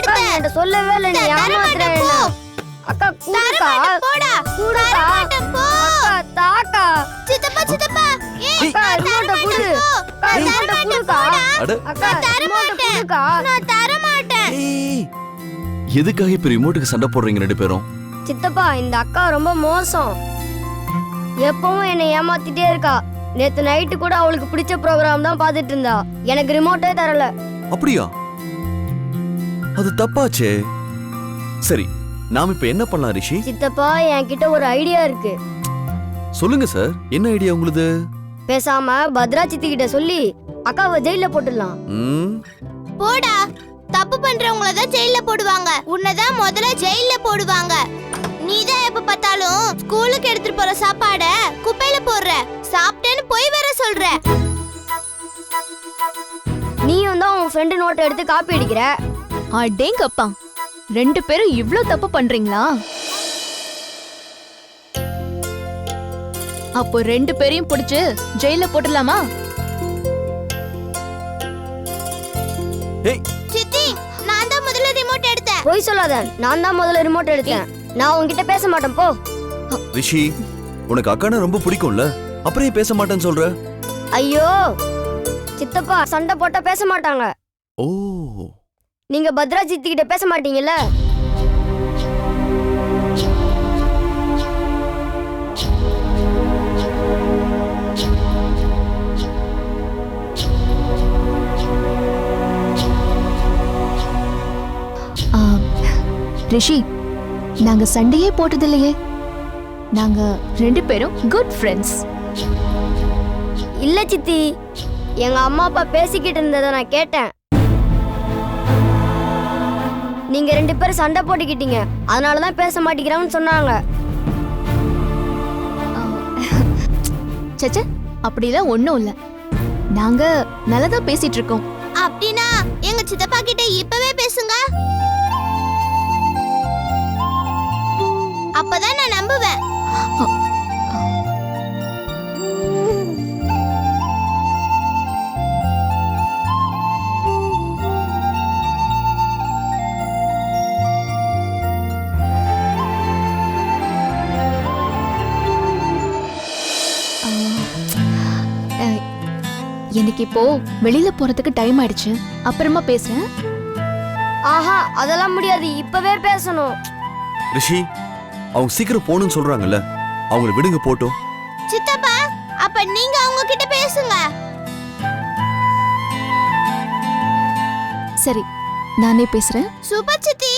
எடுத்தேன் என்கிட்ட சொல்லவே இல்லை நீ ஏமாத்துற அக்கா குடுக்கா. போடா. குடுக்கா. போ. அக்கா தாக்கா. சித்தப்பா சித்தப்பா. ஏய் ரிமோட்டை குடு. அக்கா ரிமோட்டை குடுக்கா. அக்கா தர ரிமோட்டை மாட்டேன். நான் தர மாட்டேன் எதுக்காக இப்ப ரிமோட்டுக்கு சண்டை போடுறீங்க ரெண்டு பேரும்? சித்தப்பா இந்த அக்கா ரொம்ப மோசம். எப்பவும் என்னை ஏமாத்திட்டே இருக்கா. நேத்து நைட்டு கூட அவளுக்கு பிடிச்ச ப்ரோக்ராம் தான் பார்த்துட்டு இருந்தா. எனக்கு ரிமோட்டே தரல. அப்படியா? அது தப்பாச்சே. சரி நாம இப்ப என்ன பண்ணலாம் ரிஷி? சித்தப்பா என்கிட்ட ஒரு ஐடியா இருக்கு. சொல்லுங்க சார். என்ன ஐடியா உங்களுது? பேசாம பத்ரா சித்தி கிட்ட சொல்லி அக்காவை ஜெயில போட்டுடலாம். ம், போடா. தப்பு பண்றவங்கள தான் ஜெயில போடுவாங்க. உன்னதான் முதல்ல ஜெயில போடுவாங்க. நீ தான் எப்ப பார்த்தாலும் ஸ்கூலுக்கு எடுத்துட்டு போற சாப்பாட குப்பையில போடுற. சாப்பிட்டேன்னு போய் வேற சொல்ற. நீயும் தான் உன் ஃப்ரெண்டு நோட்டை எடுத்து காப்பி அடிக்கிற. அடேங்கப்பா ரெண்டு பேரும் இவ்ளோ தப்பு பண்றீங்களா? அப்போ ரெண்டு பேரையும் பிடிச்சு ஜெயில போட்டுடலாமா? சித்தி நான் தான் முதல்ல ரிமோட் எடுத்தேன். பொய் சொல்லாத நான் தான் முதல்ல ரிமோட் எடுத்தேன். நான் உன்கிட்ட பேச மாட்டேன் போ. ரிஷி உனக்கு அக்கானா ரொம்ப பிடிக்கும்ல? அப்புறம் பேச மாட்டேன்னு சொல்ற? ஐயோ சித்தப்பா சண்டை போட்டா பேச மாட்டாங்க. ஓ. நீங்க பத்ரா சித்தி கிட்ட பேச மாட்டீங்கல்ல? ஆ, ரிஷி நாங்க சண்டையே போட்டதில்லையே. நாங்க ரெண்டு பேரும் குட் ஃப்ரெண்ட்ஸ் இல்ல சித்தி எங்க அம்மா அப்பா பேசிக்கிட்டு இருந்ததை நான் கேட்டேன். நீங்க ரெண்டு பேரும் சண்டை போட்டுக்கிட்டீங்க. அதனால தான் பேச மாட்டேங்கிறாங்கன்னு சொன்னாங்க. சச்ச அப்படிலாம் ஒண்ணும் இல்ல. நாங்க நல்லதா பேசிட்டு இருக்கோம். அப்படின்னா எங்க சித்தப்பா கிட்ட இப்பவே பேசுங்க. எனக்கு இப்போ வெளியில போறதுக்கு டைம் ஆயிடுச்சு. அப்புறமா பேசுறேன். ஆஹா அதெல்லாம் முடியாது. இப்பவே பேசணும். ரிஷி அவங்க சீக்கிரம் போகணும்னு சொல்றாங்கல்ல. அவங்கள விடுங்க போட்டும். சித்தப்பா அப்ப நீங்க அவங்க கிட்ட பேசுங்க. சரி நானே பேசுறேன். சூப்பர் சித்தி.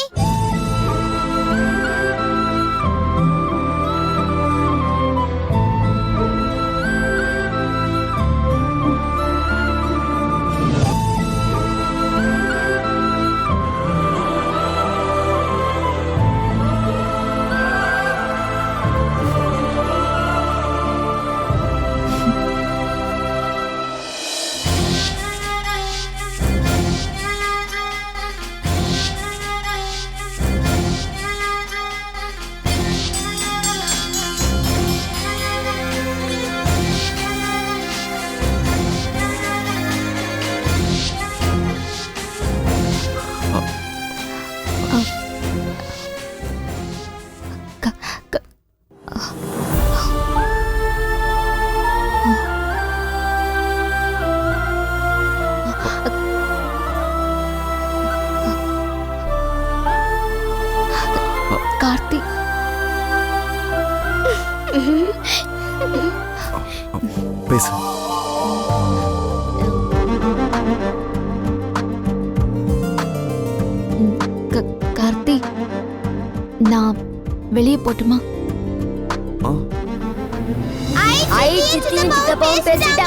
பேசு. கார்த்தி நான் வெளியே போட்டுமா? ஐ சித்தியும் சித்தப்பாவும் பேசிட்டாங்க.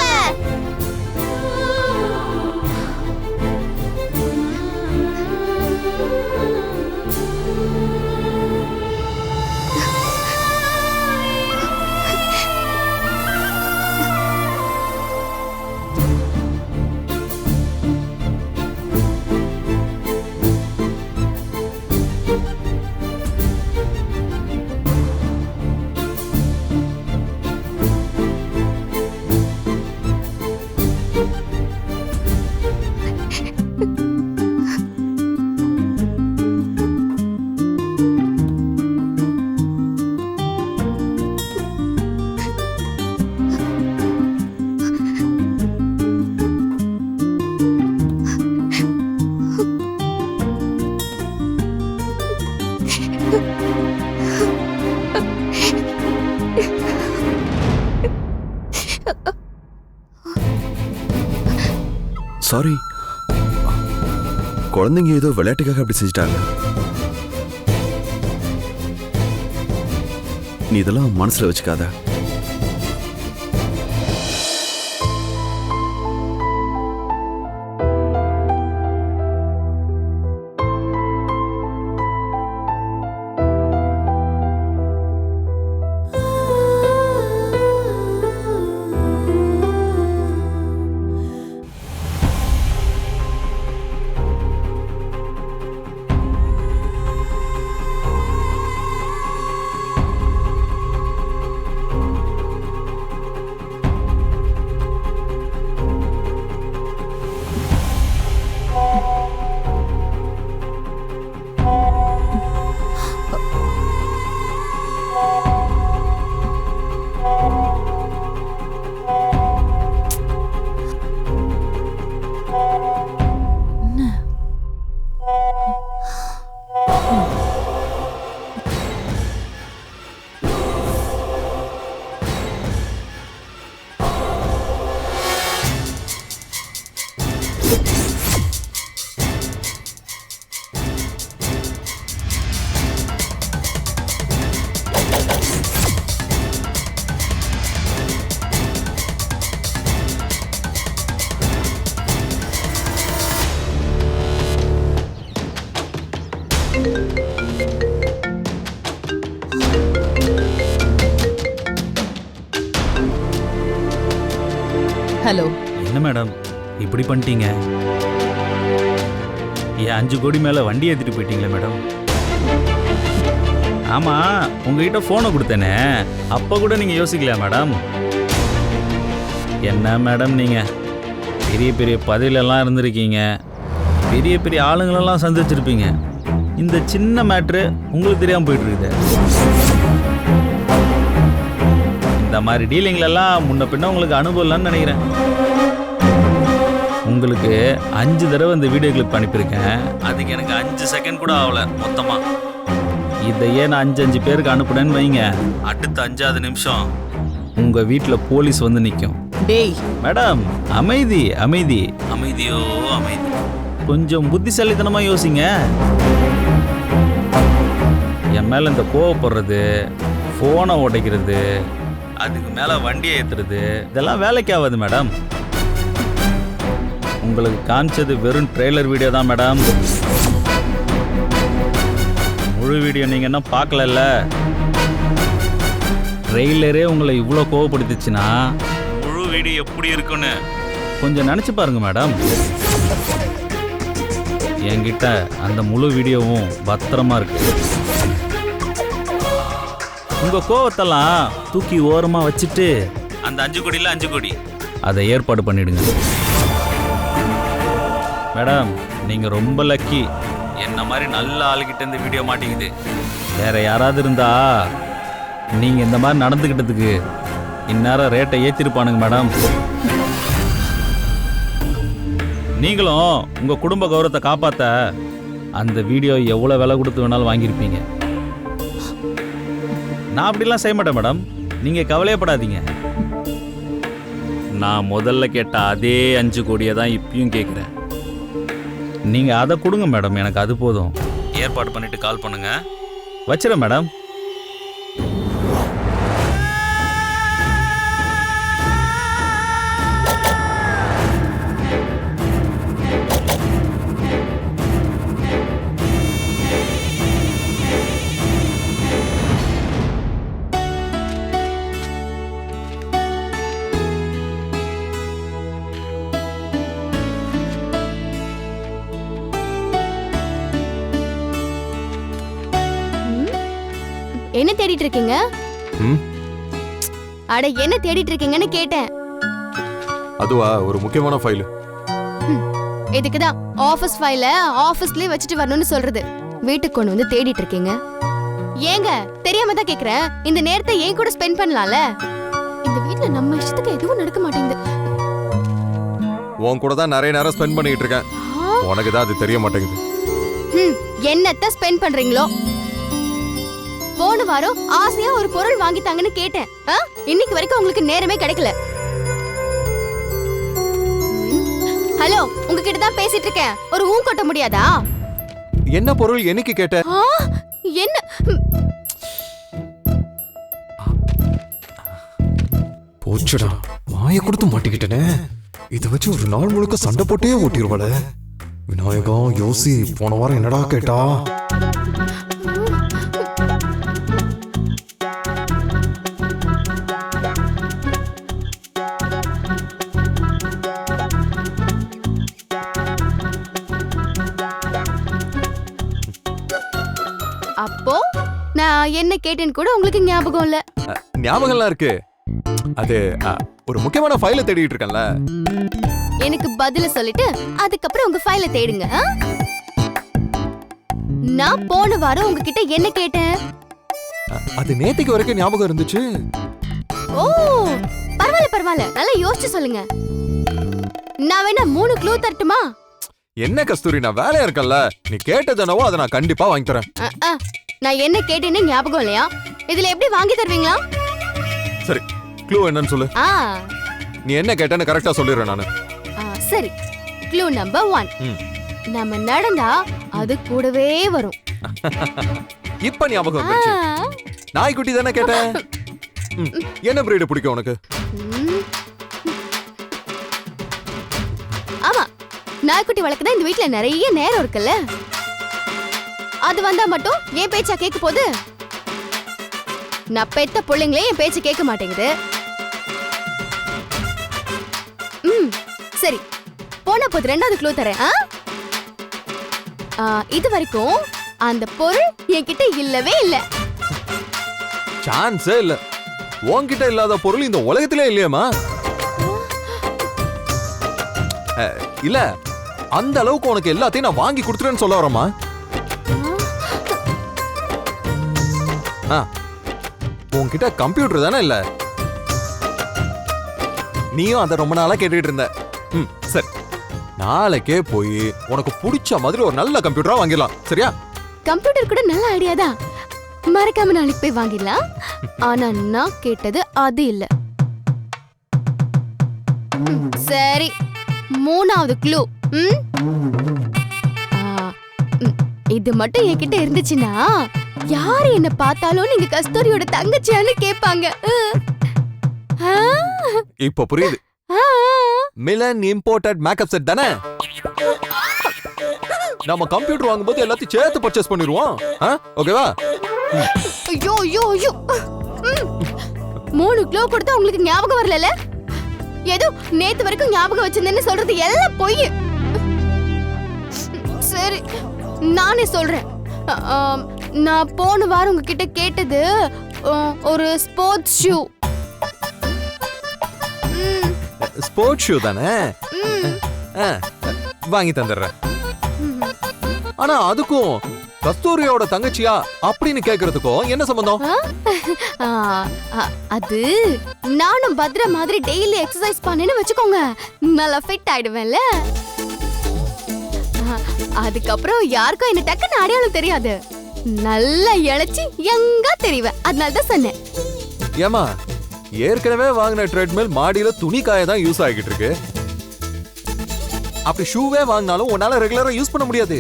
சாரி குழந்தைங்க ஏதோ விளையாட்டுக்காக அப்படி செஞ்சுட்டாங்க. நீ இதெல்லாம் மனசுல வச்சுக்காத. இப்படி பண்ணிட்டீங்க? ஏன் அஞ்சு கோடி மேலே வண்டி ஏற்றிட்டு போயிட்டீங்களே மேடம்? ஆமாம் உங்ககிட்ட ஃபோனை கொடுத்தேனே. அப்போ கூட நீங்கள் யோசிக்கலையா மேடம்? என்ன மேடம் நீங்கள் பெரிய பெரிய பதவியிலலாம் இருந்திருக்கீங்க. பெரிய பெரிய ஆளுங்களெல்லாம் சந்திச்சிருப்பீங்க. இந்த சின்ன மேட்ரு உங்களுக்கு தெரியாமல் போயிட்டு இருக்குது இந்த மாதிரி டீலிங்லெல்லாம் முன்ன பின்ன உங்களுக்கு அனுபவம் இல்லைன்னு நினைக்கிறேன். உங்களுக்கு அஞ்சு தடவை இந்த வீடியோ கிளிப் அனுப்பியிருக்கேன். அதுக்கு எனக்கு அஞ்சு செகண்ட் கூட ஆகல மொத்தமா. இதையே நான் அஞ்சு அஞ்சு பேருக்கு அனுப்புனேன்னு வைங்க. அடுத்த அஞ்சாவது நிமிஷம் உங்க வீட்டில் போலீஸ் வந்து நிற்கும் டேய். மேடம் அமைதி அமைதி. அமைதியோ அமைதி. கொஞ்சம் புத்திசாலித்தனமா யோசிங்க. என் மேல இந்த கோவப்படுறது ஃபோனை உடைக்கிறது அதுக்கு மேல வண்டியை ஏத்துறது இதெல்லாம் வேலைக்கு ஆகாது மேடம். உங்களுக்கு காமிச்சது வெறும் ட்ரெய்லர் வீடியோ தான் மேடம் முழு வீடியோ நீங்க என்ன பார்க்கலல்ல? ட்ரெய்லரே உங்களை இவ்வளோ கோவப்படுத்துச்சுன்னா? முழு வீடியோ எப்படி இருக்குன்னு கொஞ்சம் நினச்சி பாருங்க மேடம் என்கிட்ட அந்த முழு வீடியோவும் பத்திரமா இருக்கு. உங்க கோவத்தெல்லாம் தூக்கி ஓரமா வச்சுட்டு அந்த அஞ்சு கோடியில் அஞ்சு கோடி. அதை ஏற்பாடு பண்ணிடுங்க. மேடம் நீங்க ரொம்ப லக்கி என்ன மாதிரி நல்ல ஆளுகிட்ட இந்த வீடியோ மாட்டிக்குது வேற யாராவது இருந்தா நீங்க இந்த மாதிரி நடந்துக்கிட்டதுக்கு இந்நேரம் ரேட்டை ஏத்திருப்பானுங்க மேடம். நீங்களும் உங்க குடும்ப கௌரவத்தை காப்பாத்த அந்த வீடியோ எவ்வளவு விலை கொடுத்து வேணாலும் வாங்கியிருப்பீங்க. நான் அப்படிலாம் செய்ய மாட்டேன் மேடம். நீங்க கவலையப்படாதீங்க நான் முதல்ல கேட்ட அதே அஞ்சு கோடியை தான் இப்பயும் கேட்குறேன் நீங்க அதை கொடுங்க மேடம். எனக்கு அது போதும். ஏற்பாடு பண்ணிட்டு கால் பண்ணுங்க. வச்சிடறேன் மேடம். என்ன தேடிட்டு இருக்கீங்க அட என்ன தேடிட்டு இருக்கீங்கன்னு கேட்டேன். அதுவா? ஒரு முக்கியமான ஃபைல் இதுக்கு தான் ஆஃபீஸ் ஃபைல ஆஃபீஸ்லயே வச்சுட்டு வரணும்னு சொல்றது. வீட்டுக்கு கொண்டு வந்து தேடிட்டு இருக்கீங்க ஏங்க தெரியாம தான் கேக்குறேன். இந்த நேரத்தை ஏன் கூட ஸ்பெண்ட் பண்ணலாம்ல? இந்த வீட்ல நம்ம இஷ்டத்துக்கு எதுவும் நடக்க மாட்டேங்குது. உன் கூட தான் நிறைய நேரம் ஸ்பெண்ட் பண்ணிட்டு இருக்கேன். உனக்கு தான் அது தெரிய மாட்டேங்குது. என்னத்த ஸ்பெண்ட் பண்றீங்களோ? போன வாரம் ஆசையா ஒரு பொருள் வாங்கித்தாங்கன்னு கேட்டேன். ஆ? இன்னைக்கு வரைக்கும் உங்களுக்கு நேரமே கிடைக்கல. ஹலோ உங்ககிட்ட தான் பேசிட்டு இருக்கேன். ஒரு ஊ கொட்ட முடியாதா? என்ன பொருள் என்னைக்கு கேட்ட? என்ன? போச்சுடா. வாயை கொடுத்து மாட்டிக்கிட்டனே. இதை வச்சு ஒரு நாள் முழுக்க சண்டை போட்டே ஓட்டிடுவாள விநாயகா யோசி போன வாரம் என்னடா கேட்டா? நான் என்ன கேட்டேன்னு கூட உங்களுக்கு ஞாபகம் இல்ல. ஞாபகம்லாம் இருக்கு. அது ஒரு முக்கியமான ஃபைலை தேடிட்டு இருக்கேன்ல. எனக்கு பதில சொல்லிட்டு அதுக்கப்புறம் உங்க ஃபைல தேடுங்க? நான் போன வாரம் உங்ககிட்ட என்ன கேட்டேன்? அது நேத்திக்கு வரைக்கும் ஞாபகம் இருந்துச்சு. ஓ பரவாயில்ல பரவாயில்ல. நல்லா யோசிச்சு சொல்லுங்க. நான் வேணா மூணு க்ளூ தரட்டுமா? என்ன கஸ்தூரி நான் வேலையா இருக்கேன்ல. நீ கேட்டதனவோ அதை நான் கண்டிப்பா வாங்கி தரேன். நான் என்ன கேட்டேன்னு ஞாபகம் இல்லையா? இதுல எப்படி வாங்கி தருவீங்களா? சரி க்ளூ என்னன்னு சொல்லு. ஆ. நீ என்ன கேட்டேன்னு கரெக்டா சொல்லிடுறேன் நானு. ஆ, சரி. க்ளூ நம்பர் ஒன் ம். நம்ம நடந்தா அது கூடவே வரும். இப்ப ஞாபகம் ஆ, வந்துருச்சு. நாய்க்குட்டி தானே கேட்டேன் ம், என்ன பிரீடு பிடிக்கும் உனக்கு? ம். ஆமா. நாய்க்குட்டி வளர்க்க தான் இந்த வீட்ல நிறைய நேரம் இருக்குல்ல? அது வந்தா மட்டும் என் பேச்சா கேட்க போகுது? நான் பெத்த பிள்ளைங்களே என் பேச்ச கேட்க மாட்டேங்குது. ம் சரி. போன போது ரெண்டாவது க்ளூ தரேன் இது வரைக்கும் அந்த பொருள் என்கிட்ட இல்லவே இல்ல. சான்ஸே இல்ல. உன்கிட்ட இல்லாத பொருள் இந்த உலகத்திலே இல்லையாமா இல்ல அந்த அளவுக்கு உனக்கு எல்லாத்தையும் நான் வாங்கி கொடுத்துறேன்னு சொல்ல வரேம்மா ஆ. உன்கிட்ட கம்ப்யூட்டர் தானே இல்ல? நீயும் அதை ரொம்ப நாளா கேட்டுட்டு இருந்த. ம் சரி. நாளைக்கே போய் உனக்கு பிடிச்ச மாதிரி ஒரு நல்ல கம்ப்யூட்டரா வாங்கிடலாம். சரியா? கம்ப்யூட்டர் கூட நல்ல ஐடியா தான். மறக்காம நாளைக்கு போய் வாங்கிடலாம். ஆனா நான் கேட்டது அது இல்ல. சரி. மூணாவது க்ளூ ம், இது மட்டும் என்கிட்ட இருந்துச்சுன்னா யார் என்ன பார்த்தாலும் நீங்க கஸ்தூரியோட தங்கச்சியான்னு கேட்பாங்க. இப்ப புரியுது. மிலன் இம்போர்ட்டட் மேக்கப் செட் தானே? நம்ம கம்ப்யூட்டர் வாங்கும்போது எல்லாத்தையும் சேர்த்து பர்ச்சேஸ் பண்ணிடுவோம். ஆ? ஓகேவா ஐயோ ஐயோ ஐயோ. மூணு கிலோ கொடுத்தா உங்களுக்கு ஞாபகம் வரல ஏதோ நேத்து வரைக்கும் ஞாபகம் வச்சிருந்தேன்னு சொல்றது எல்லாம் பொய். சரி. நானே சொல்றேன். நான் போன வாரம் உங்ககிட்ட கேட்டது ஒரு ஸ்போர்ட்ஸ் ஷூ ஸ்போர்ட்ஸ் ஷூ தானே? வாங்கி தந்துடுறேன். ஆனா அதுக்கும் கஸ்தூரியோட தங்கச்சியா அப்படின்னு கேக்குறதுக்கும் என்ன சம்பந்தம்? அது நானும் பத்ரா மாதிரி டெய்லி எக்ஸசைஸ் பண்ணேன்னு வச்சுக்கோங்க. நல்லா ஃபிட் ஆயிடுவேன்ல. அதுக்கப்புறம் யாருக்கும் என்ன டக்குன்னு அடையாளம் தெரியாது. நல்லா இழைச்சி எங்க தெரிவேன். அதனால தான் சொன்னேன். ஏமா ஏற்கனவே வாங்கின ட்ரெட்மில் மாடியில துணி காய தான் யூஸ் ஆகிட்டு இருக்கு. அப்படி ஷூவே வாங்கினாலும் உன்னால ரெகுலரா யூஸ் பண்ண முடியாது.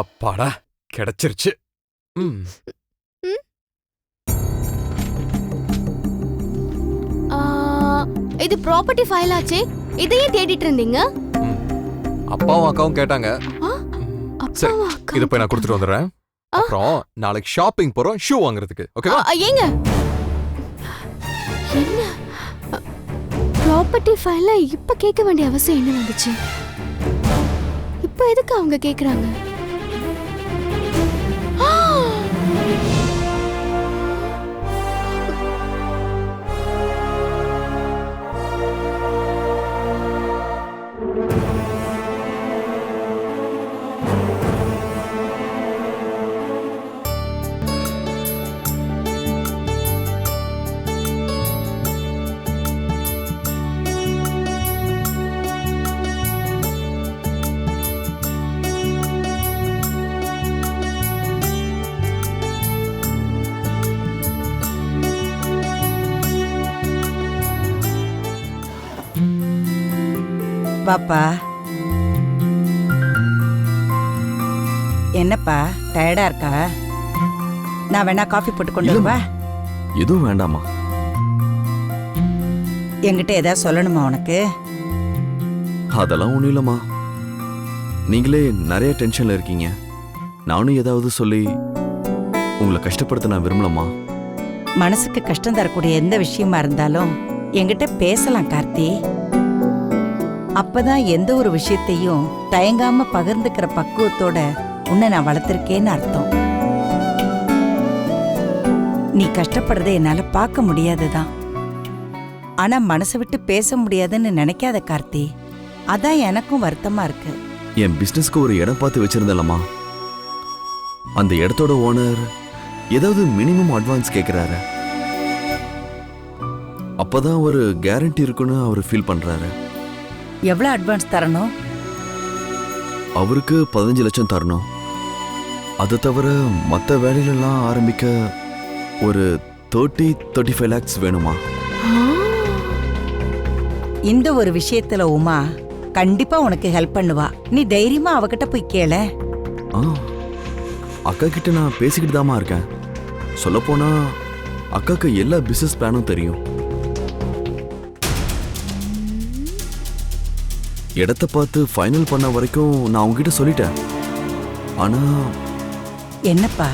அப்பாடா கிடைச்சிருச்சு. ம். இது ப்ராப்பர்ட்டி ஃபைல் ஆச்சே. இதையே தேடிட்டு இருந்தீங்க? அப்பாவும் அக்காவும் கேட்டாங்க. சரி? இதை போய் நான் கொடுத்துட்டு வந்துடுறேன். அப்புறம் நாளைக்கு ஷாப்பிங் போறோம் ஷூ வாங்குறதுக்கு ஓகேவா ஏங்க. என்ன? ப்ராப்பர்ட்டி ஃபைல்ல இப்ப கேட்க வேண்டிய அவசியம் என்ன வந்துச்சு? இப்ப எதுக்கு அவங்க கேக்குறாங்க? வாப்பா என்னப்பா டயர்டா இருக்கா? நான் வேணா காஃபி போட்டு கொண்டு. வரவா? எதுவும் வேண்டாமா என்கிட்ட ஏதாவது சொல்லணுமா உனக்கு? அதெல்லாம் ஒன்றும் இல்லைம்மா. நீங்களே நிறைய டென்ஷன்ல இருக்கீங்க. நானும் ஏதாவது சொல்லி உங்களை கஷ்டப்படுத்த நான் விரும்பலம்மா. மனசுக்கு கஷ்டம் தரக்கூடிய எந்த விஷயமா இருந்தாலும் என்கிட்ட பேசலாம் கார்த்தி. அப்பதான் எந்த ஒரு விஷயத்தையும் தயங்காம பகிர்ந்துக்கிற பக்குவத்தோட உன்னை நான் வளர்த்திருக்கேன்னு அர்த்தம். நீ கஷ்டப்படுறத என்னால பார்க்க முடியாதுதான். ஆனா மனசை விட்டு பேச முடியாதுன்னு நினைக்காத கார்த்தி. அதான் எனக்கும் வருத்தமா இருக்கு. என் பிசினஸ்க்கு ஒரு இடம் பார்த்து வச்சிருந்தலமா அந்த இடத்தோட ஓனர் ஏதாவது மினிமம் அட்வான்ஸ் கேட்குறாரு அப்பதான் ஒரு கேரண்டி இருக்குன்னு அவர் ஃபீல் பண்றாரு. எவ்வளவு அட்வான்ஸ் தரணும்? அவருக்கு பதினஞ்சு லட்சம் தரணும். அதை தவிர மற்ற வேலையிலலாம் ஆரம்பிக்க ஒரு தேர்ட்டி தேர்ட்டி ஃபைவ் லேக்ஸ் வேணுமா இந்த ஒரு விஷயத்துல உமா கண்டிப்பா உனக்கு ஹெல்ப் பண்ணுவா. நீ தைரியமா அவகிட்ட போய் கேள. ஆ. அக்கா கிட்ட நான் பேசிக்கிட்டு தாமா இருக்கேன். சொல்லப்போனா அக்காக்கு எல்லா பிசினஸ் பிளானும் தெரியும். இடத்த பார்த்து ஃபைனல் பண்ண வரைக்கும் நான் உங்ககிட்ட சொல்லிட்டேன். ஆனா என்னப்பா?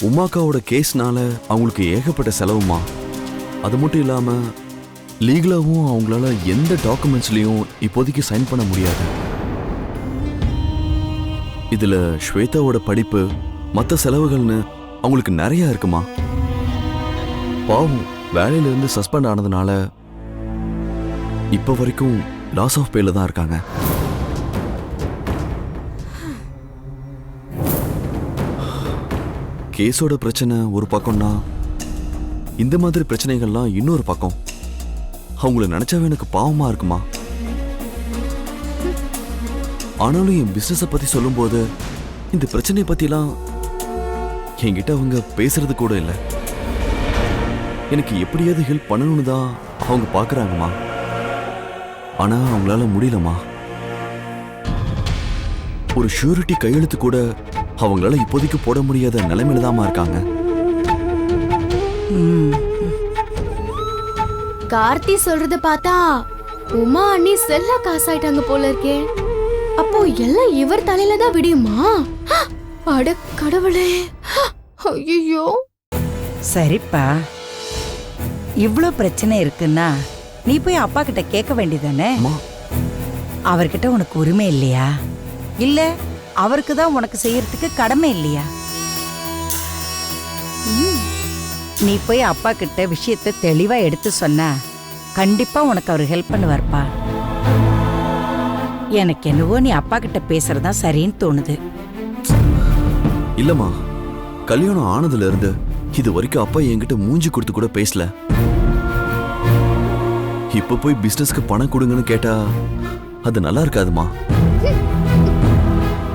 உமாக்காவோட கேஸ்னால அவங்களுக்கு ஏகப்பட்ட செலவுமா? அது மட்டும் இல்லாம லீகலாவும் அவங்களால எந்த டாக்குமெண்ட்ஸ்லயும் இப்போதைக்கு சைன் பண்ண முடியாது. இதுல ஸ்வேதாவோட படிப்பு மற்ற செலவுகள்னு அவங்களுக்கு நிறைய இருக்குமா? பாவம் வேலையில இருந்து சஸ்பெண்ட் ஆனதுனால இப்ப வரைக்கும் லாஸ் ஆஃப் பேல தான் இருக்காங்க. கேஸோட பிரச்சனை ஒரு பக்கம்னா இந்த மாதிரி பிரச்சனைகள்லாம் இன்னொரு பக்கம். அவங்கள நினைச்சாவே எனக்கு பாவமா இருக்குமா? ஆனாலும் என் பிஸ்னஸை பத்தி சொல்லும்போது இந்த பிரச்சனையை பத்திலாம் என்கிட்ட அவங்க பேசுறது கூட இல்லை. எனக்கு எப்படியாவது ஹெல்ப் பண்ணணும்னு தான் அவங்க பார்க்குறாங்கம்மா ஆனா அவங்களால முடியலம்மா. ஒரு ஷூரிட்டி கையெழுத்து கூட அவங்களால இப்போதைக்கு போட முடியாத நிலைமையில தாம்மா இருக்காங்க. ம், கார்த்தி சொல்றத பார்த்தா உமா அண்ணி செல்ல காசாயிட்டாங்க போல இருக்கே. அப்போ எல்லாம் இவர் தலையில தான் விடியுமா? அட கடவுளே. ஐயோ சரிப்பா. இவ்ளோ பிரச்சனை இருக்குன்னா நீ போய் அப்பா கிட்ட கேட்க வேண்டியதானே அவர்கிட்ட உனக்கு உரிமை இல்லையா? இல்ல அவருக்கு தான் உனக்கு செய்யறதுக்கு கடமை இல்லையா. நீ போய் அப்பா கிட்ட விஷயத்தை தெளிவா எடுத்து சொன்னா கண்டிப்பா உனக்கு அவர் ஹெல்ப் பண்ணுவார்ப்பா எனக்கு என்னவோ நீ அப்பா கிட்ட பேசுறதா சரின்னு தோணுது. இல்லம்மா கல்யாணம் ஆனதுல இருந்து இது வரைக்கும் அப்பா என்கிட்ட மூஞ்சி கொடுத்து கூட பேசல. இப்ப போய் பிசினஸ்க்கு பணம் கொடுங்கன்னு கேட்டா அது நல்லா இருக்காதுமா?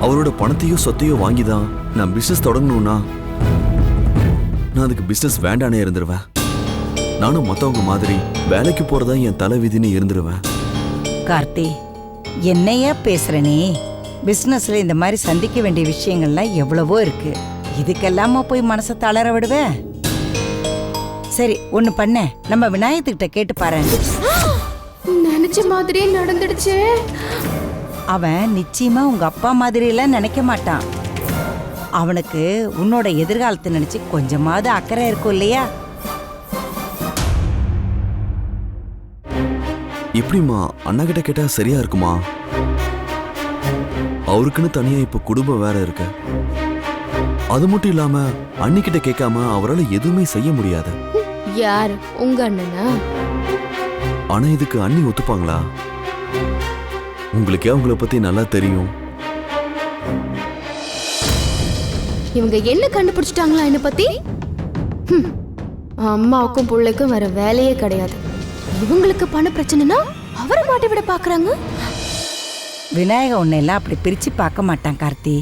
அவரோட பணத்தையோ சொத்தையோ வாங்கி தான் நான் பிசினஸ் தொடங்கணும்னா நான் அதுக்கு பிசினஸ் வேண்டானே இருந்துருவேன். நானும் மத்தவங்க மாதிரி வேலைக்கு போறதா என் தலைவிதின்னு இருந்துருவேன். கார்த்தி என்னையா பேசுற நீ? பிசினஸ்ல இந்த மாதிரி சந்திக்க வேண்டிய விஷயங்கள்லாம் எவ்வளவோ இருக்கு. இதுக்கெல்லாமா போய் மனசை தளர விடுவேன் சரி ஒண்ணு பண்ண. நம்ம விநாயகத்துக்கிட்ட கேட்டு பாரு நினைச்ச மாதிரியே நடந்துடுச்சே. அவன் நிச்சயமா உங்க அப்பா மாதிரி எல்லாம் நினைக்க மாட்டான். அவனுக்கு உன்னோட எதிர்காலத்தை நினைச்சு கொஞ்சமாவது அக்கறை இருக்கும் இல்லையா? எப்படிம்மா அண்ணா கிட்ட கேட்டா சரியா இருக்குமா? அவருக்குன்னு தனியா இப்ப குடும்பம் வேற இருக்கு. அது மட்டும் இல்லாம அண்ணிக்கிட்ட கேட்காம அவரால் எதுவுமே செய்ய முடியாது. யார்? உங்க அண்ணனா? ஆனா இதுக்கு அண்ணி ஒத்துப்பாங்களா? உங்களுக்கே அவங்கள பத்தி நல்லா தெரியும். இவங்க என்ன கண்டுபிடிச்சிட்டாங்களா என்ன பத்தி? ஹம், அம்மாவுக்கும் பிள்ளைக்கும் வேற வேலையே கிடையாது. இவங்களுக்கு பண பிரச்சனைனா அவரை மாட்டி விட பாக்குறாங்க? விநாயக உன்னை எல்லாம் அப்படி பிரிச்சு பார்க்க மாட்டான் கார்த்தி.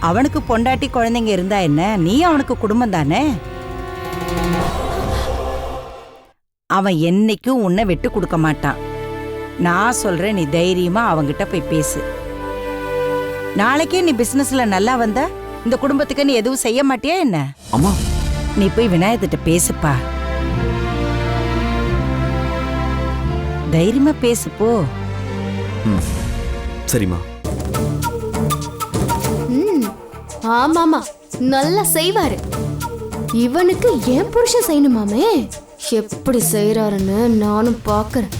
அவனுக்கு பொண்டாட்டி குழந்தைங்க இருந்தா என்ன? நீ அவனுக்கு குடும்பம் தானே? அவன் என்னைக்கும் உன்னை விட்டு கொடுக்க மாட்டான். நான் சொல்றேன் நீ தைரியமா அவங்கிட்ட போய் பேசு. நாளைக்கே நீ பிசினஸ்ல நல்லா வந்த இந்த குடும்பத்துக்கு நீ எதுவும் செய்ய மாட்டியா என்ன? அம்மா. நீ போய் விநாயகத்திட்ட பேசுப்பா. தைரியமா பேசு போ. சரிம்மா. ஆமாமா நல்லா செய்வாரு. இவனுக்கு ஏன் புருஷன் செய்யணுமாமே? எப்படி செய்கிறாருன்னு நானும் பார்க்குறேன்